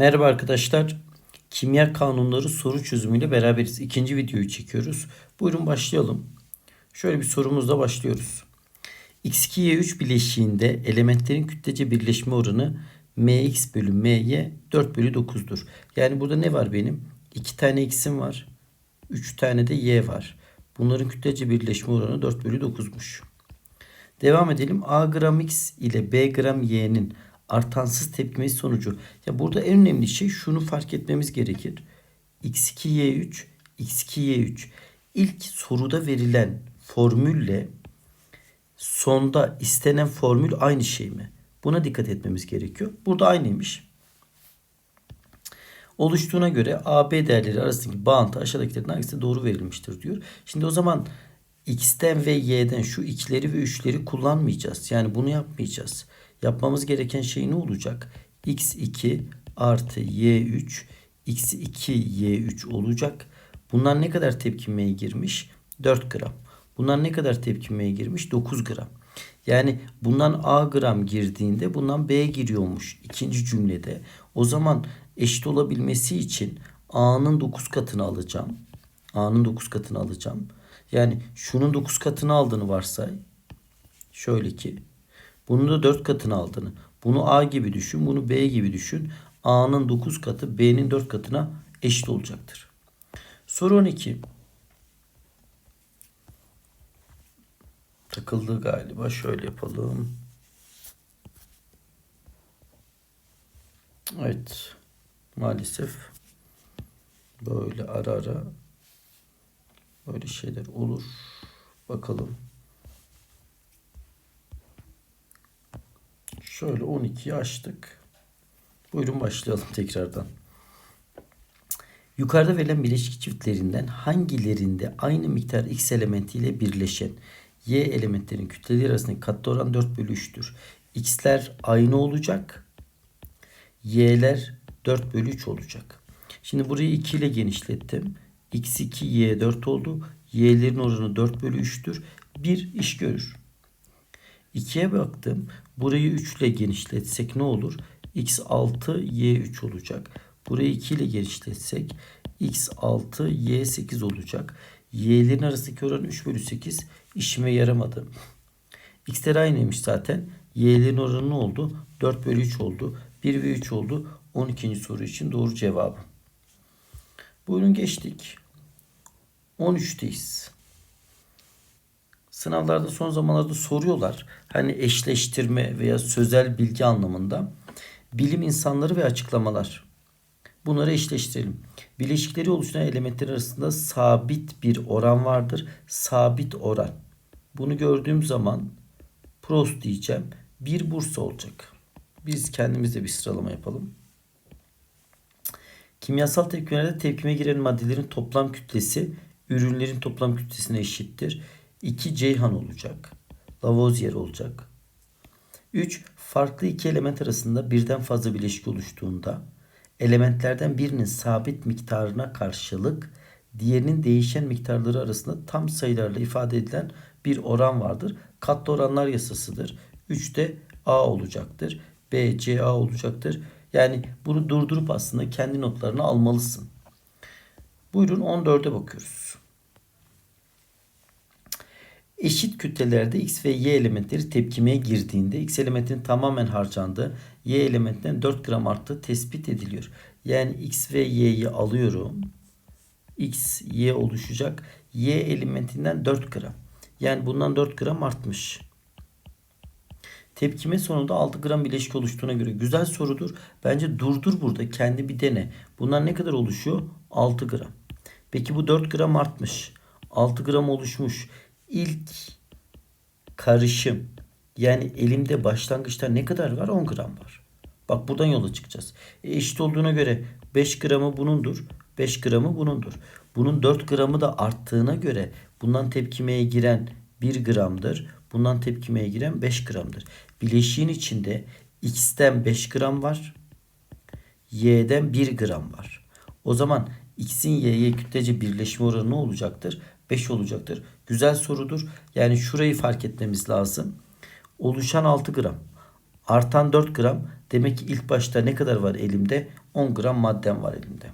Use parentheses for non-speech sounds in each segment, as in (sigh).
Merhaba arkadaşlar. Kimya kanunları soru çözümüyle beraberiz. İkinci videoyu çekiyoruz. Buyurun başlayalım. Şöyle bir sorumuzla başlıyoruz. X2Y3 bileşiğinde elementlerin kütlece birleşme oranı Mx bölü My 4 bölü 9'dur. Yani burada ne var benim? 2 tane x'im var. 3 tane de y var. Bunların kütlece birleşme oranı 4 bölü 9'muş. Devam edelim. A gram x ile B gram y'nin artansız tepkimesi sonucu. Ya burada en önemli şey şunu fark etmemiz gerekir. x2y3 x2y3 ilk soruda verilen formülle sonda istenen formül aynı şey mi? Buna dikkat etmemiz gerekiyor. Burada aynıymış. Oluştuğuna göre AB değerleri arasındaki bağıntı aşağıdakilerin hangisine doğru verilmiştir diyor. Şimdi o zaman x'ten ve y'den şu 2'leri ve 3'leri kullanmayacağız. Yani bunu yapmayacağız. Yapmamız gereken şey ne olacak? x2 artı y3 x2 y3 olacak. Bunlar ne kadar tepkimeye girmiş? 4 gram. Bunlar ne kadar tepkimeye girmiş? 9 gram. Yani bundan A gram girdiğinde bundan B giriyormuş ikinci cümlede. O zaman eşit olabilmesi için A'nın 9 katını alacağım. A'nın 9 katını alacağım. Yani şunun 9 katını aldığını varsay. Şöyle ki bunun da 4 katını aldığını. Bunu A gibi düşün. Bunu B gibi düşün. A'nın 9 katı B'nin 4 katına eşit olacaktır. Soru 12. Takıldı galiba. Şöyle yapalım. Evet. Maalesef böyle ara ara böyle şeyler olur. Bakalım. Şöyle 12'yi açtık. Buyurun başlayalım (laughs) tekrardan. Yukarıda verilen bileşik çiftlerinden hangilerinde aynı miktar x elementiyle birleşen y elementlerin kütleleri arasındaki katlı oran 4 bölü 3'tür. x'ler aynı olacak. y'ler 4 bölü 3 olacak. Şimdi burayı 2 ile genişlettim. X2 y 4 oldu. y'lerin oranı 4 bölü 3'tür. Bir iş görür. 2'ye baktım. Burayı 3 ile genişletsek ne olur? x6 y3 olacak. Burayı 2 ile genişletsek x6 y8 olacak. Y'lerin arasındaki oran 3 bölü 8 işime yaramadı. X'ler aynıymış zaten. Y'lerin oranı ne oldu? 4 bölü 3 oldu. 1 ve 3 oldu. 12. soru için doğru cevabı. Buyurun geçtik. 13'teyiz. Sınavlarda son zamanlarda soruyorlar. Hani eşleştirme veya sözel bilgi anlamında. Bilim insanları ve açıklamalar. Bunları eşleştirelim. Bileşikleri oluşturan elementler arasında sabit bir oran vardır. Sabit oran. Bunu gördüğüm zaman Prost diyeceğim. Bir Bursa olacak. Biz kendimizde bir sıralama yapalım. Kimyasal tepkimelerde tepkime giren maddelerin toplam kütlesi ürünlerin toplam kütlesine eşittir. 2 Ceyhan olacak. Lavoisier olacak. 3. Farklı iki element arasında birden fazla bileşik oluştuğunda elementlerden birinin sabit miktarına karşılık diğerinin değişen miktarları arasında tam sayılarla ifade edilen bir oran vardır. Katlı oranlar yasasıdır. 3'te A olacaktır. B, C, A olacaktır. Yani bunu durdurup aslında kendi notlarını almalısın. Buyurun 14'e bakıyoruz. Eşit kütlelerde X ve Y elementleri tepkimeye girdiğinde X elementinin tamamen harcandığı Y elementinden 4 gram arttığı tespit ediliyor. Yani X ve Y'yi alıyorum. X, Y oluşacak. Y elementinden 4 gram. Yani bundan 4 gram artmış. Tepkime sonunda 6 gram bileşik oluştuğuna göre güzel sorudur. Bence durdur burada kendi bir dene. Bunlar ne kadar oluşuyor? 6 gram. Peki bu 4 gram artmış. 6 gram oluşmuş. İlk karışım yani elimde başlangıçta ne kadar var? 10 gram var. Bak buradan yola çıkacağız. E eşit olduğuna göre 5 gramı bunundur. 5 gramı bunundur. Bunun 4 gramı da arttığına göre bundan tepkimeye giren 1 gramdır. Bundan tepkimeye giren 5 gramdır. Bileşiğin içinde X'ten 5 gram var. Y'den 1 gram var. O zaman X'in Y'ye kütlece birleşme oranı ne olacaktır? 5 olacaktır. Güzel sorudur. Yani şurayı fark etmemiz lazım. Oluşan 6 gram. Artan 4 gram. Demek ki ilk başta ne kadar var elimde? 10 gram maddem var elimde.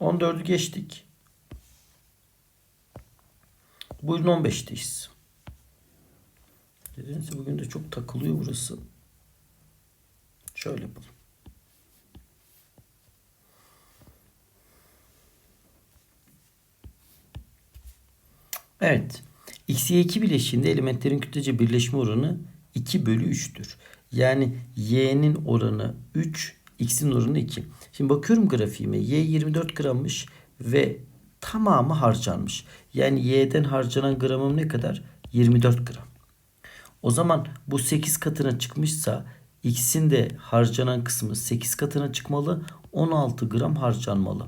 14'ü geçtik. Buyurun 15'teyiz. Nedense bugün de çok takılıyor burası. Şöyle yapalım. Evet. X, Y 2 bileşiğinde elementlerin kütlece birleşme oranı 2 bölü 3'tür. Yani Y'nin oranı 3, X'in oranı 2. Şimdi bakıyorum grafiğime. Y 24 grammış ve tamamı harcanmış. Yani Y'den harcanan gramım ne kadar? 24 gram. O zaman bu 8 katına çıkmışsa X'in de harcanan kısmı 8 katına çıkmalı. 16 gram harcanmalı.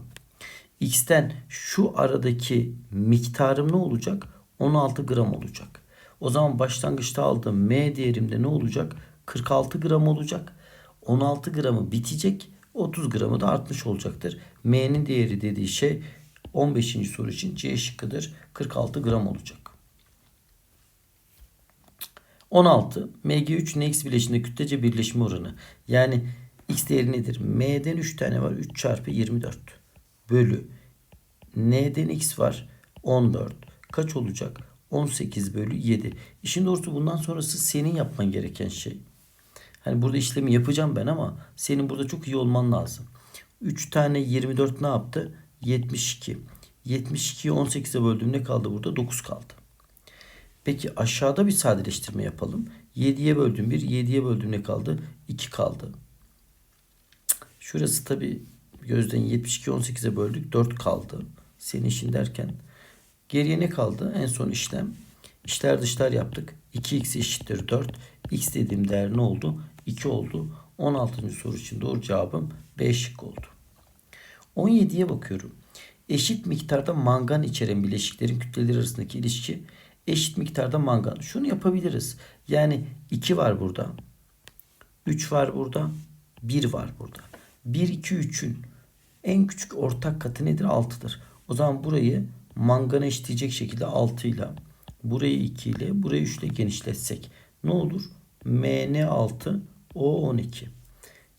X'ten şu aradaki miktarım ne olacak? 16 gram olacak. O zaman başlangıçta aldığım M değerimde ne olacak? 46 gram olacak. 16 gramı bitecek. 30 gramı da artmış olacaktır. M'nin değeri dediği şey 15. soru için C şıkkıdır. 46 gram olacak. 16. Mg3 NX bileşiğinde kütlece birleşme oranı. Yani X değeri nedir? M'den 3 tane var. 3 çarpı 24 bölü N'den X var. 14. Kaç olacak? 18 bölü 7. İşin doğrusu bundan sonrası senin yapman gereken şey. Hani burada işlemi yapacağım ben ama senin burada çok iyi olman lazım. 3 tane 24 ne yaptı? 72. 72'yi 18'e böldüm ne kaldı burada? 9 kaldı. Peki aşağıda bir sadeleştirme yapalım. 7'ye böldüm 1, 7'ye böldüm ne kaldı? 2 kaldı. Şurası tabi gözden 72 18'e böldük 4 kaldı. Senin işin derken. Geriye ne kaldı? En son işlem. İşler dışlar yaptık. 2x eşittir 4. x dediğim değer ne oldu? 2 oldu. 16. soru için doğru cevabım B şık oldu. 17'ye bakıyorum. Eşit miktarda mangan içeren bileşiklerin kütleleri arasındaki ilişki eşit miktarda mangan. Şunu yapabiliriz. Yani 2 var burada. 3 var burada. 1 var burada. 1, 2, 3'ün en küçük ortak katı nedir? 6'dır. O zaman burayı mangana eşitleyecek şekilde 6 ile burayı 2 ile burayı 3 ile genişletsek ne olur? MN6 O12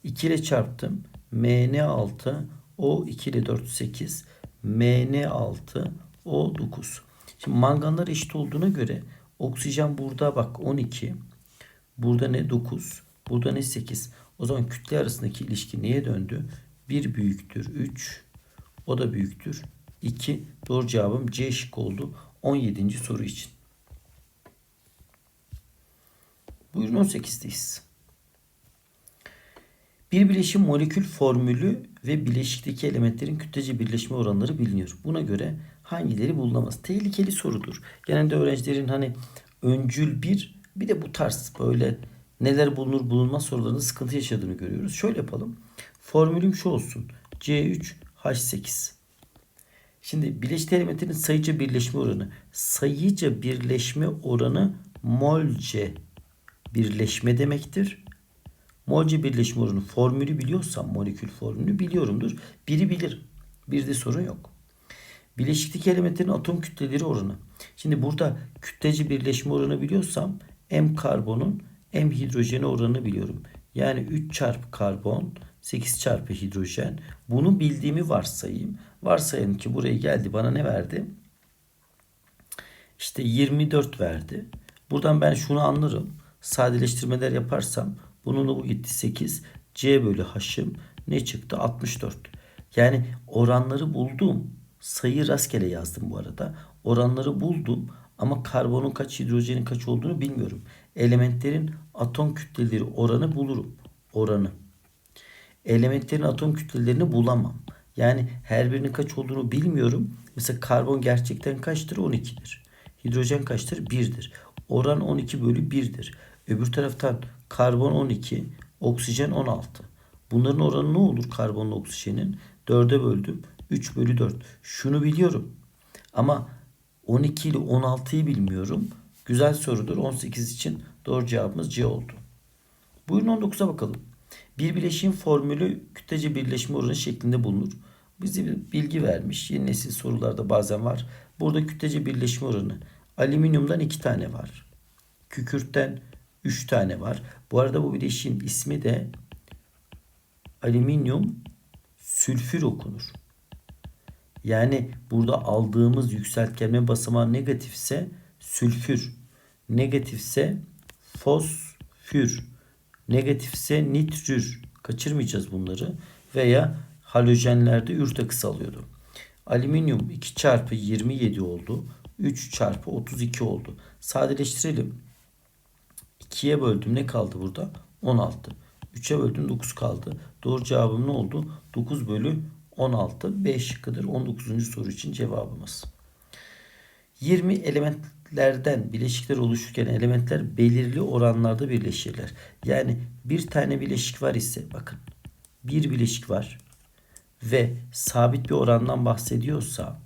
2 ile çarptım. MN6 O2 ile 4 8 MN6 O9 Şimdi manganlar eşit olduğuna göre oksijen burada bak 12 burada ne 9 burada ne 8 o zaman kütle arasındaki ilişki neye döndü? 1 büyüktür 3 o da büyüktür 2. Doğru cevabım C şık oldu 17. soru için. Buyurun 18'deyiz. Bir bileşim molekül formülü ve bileşikteki elementlerin kütlece birleşme oranları biliniyor. Buna göre hangileri bulunamaz? Tehlikeli sorudur. Genelde öğrencilerin hani öncül bir bir de bu tarz böyle neler bulunur bulunmaz sorularında sıkıntı yaşadığını görüyoruz. Şöyle yapalım. Formülüm şu olsun. C3H8. Şimdi bileşik elementlerin sayıca birleşme oranı. Sayıca birleşme oranı molce birleşme demektir. Molce birleşme oranı formülü biliyorsam molekül formülü biliyorumdur. Biri bilir. Bir de sorun yok. Bileşikteki elementlerin atom kütleleri oranı. Şimdi burada kütleci birleşme oranı biliyorsam M karbonun M hidrojeni oranını biliyorum. Yani 3 çarpı karbon 8 çarpı hidrojen. Bunu bildiğimi varsayayım. Varsayalım ki buraya geldi bana ne verdi? İşte 24 verdi. Buradan ben şunu anlarım. Sadeleştirmeler yaparsam bununla bu gitti 8. C bölü H'ım ne çıktı? 64. Yani oranları buldum. Sayı rastgele yazdım bu arada. Oranları buldum ama karbonun kaç hidrojenin kaç olduğunu bilmiyorum. Elementlerin atom kütleleri oranı bulurum. Oranı. Elementlerin atom kütlelerini bulamam. Yani her birinin kaç olduğunu bilmiyorum. Mesela karbon gerçekten kaçtır? 12'dir. Hidrojen kaçtır? 1'dir. Oran 12 bölü 1'dir. Öbür taraftan karbon 12, oksijen 16. Bunların oranı ne olur karbonla oksijenin? 4'e böldüm. 3 bölü 4. Şunu biliyorum. Ama 12 ile 16'yı bilmiyorum. Güzel sorudur. 18 için doğru cevabımız C oldu. Buyurun 19'a bakalım. Bir bileşiğin formülü kütlece birleşme oranı şeklinde bulunur. Bize bir bilgi vermiş. Yeni nesil sorularda bazen var. Burada kütlece birleşme oranı. Alüminyumdan 2 tane var. Kükürtten 3 tane var. Bu arada bu bileşiğin ismi de alüminyum sülfür okunur. Yani burada aldığımız yükseltgenme basamağı negatifse sülfür, negatifse fosfür, negatifse nitrür. Kaçırmayacağız bunları. Veya halojenlerde ür takısı. Alüminyum 2 çarpı 27 oldu. 3 çarpı 32 oldu. Sadeleştirelim. 2'ye böldüm ne kaldı burada? 16. 3'e böldüm 9 kaldı. Doğru cevabım ne oldu? 9 bölü 16. B şıkkıdır. 19. soru için cevabımız. 20 elementlerden bileşikler oluşurken elementler belirli oranlarda birleşirler. Yani bir tane bileşik var ise bakın bir bileşik var ve sabit bir orandan bahsediyorsa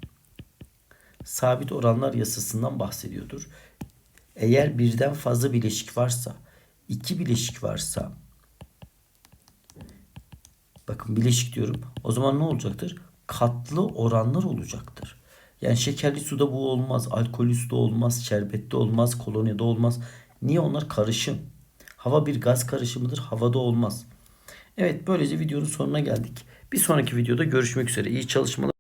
sabit oranlar yasasından bahsediyordur. Eğer birden fazla bileşik varsa, iki bileşik varsa bakın bileşik diyorum. O zaman ne olacaktır? Katlı oranlar olacaktır. Yani şekerli suda bu olmaz, alkollü suda olmaz, şerbette olmaz, kolonyada olmaz. Niye onlar karışım? Hava bir gaz karışımıdır, havada olmaz. Evet böylece videonun sonuna geldik. Bir sonraki videoda görüşmek üzere. İyi çalışmalar.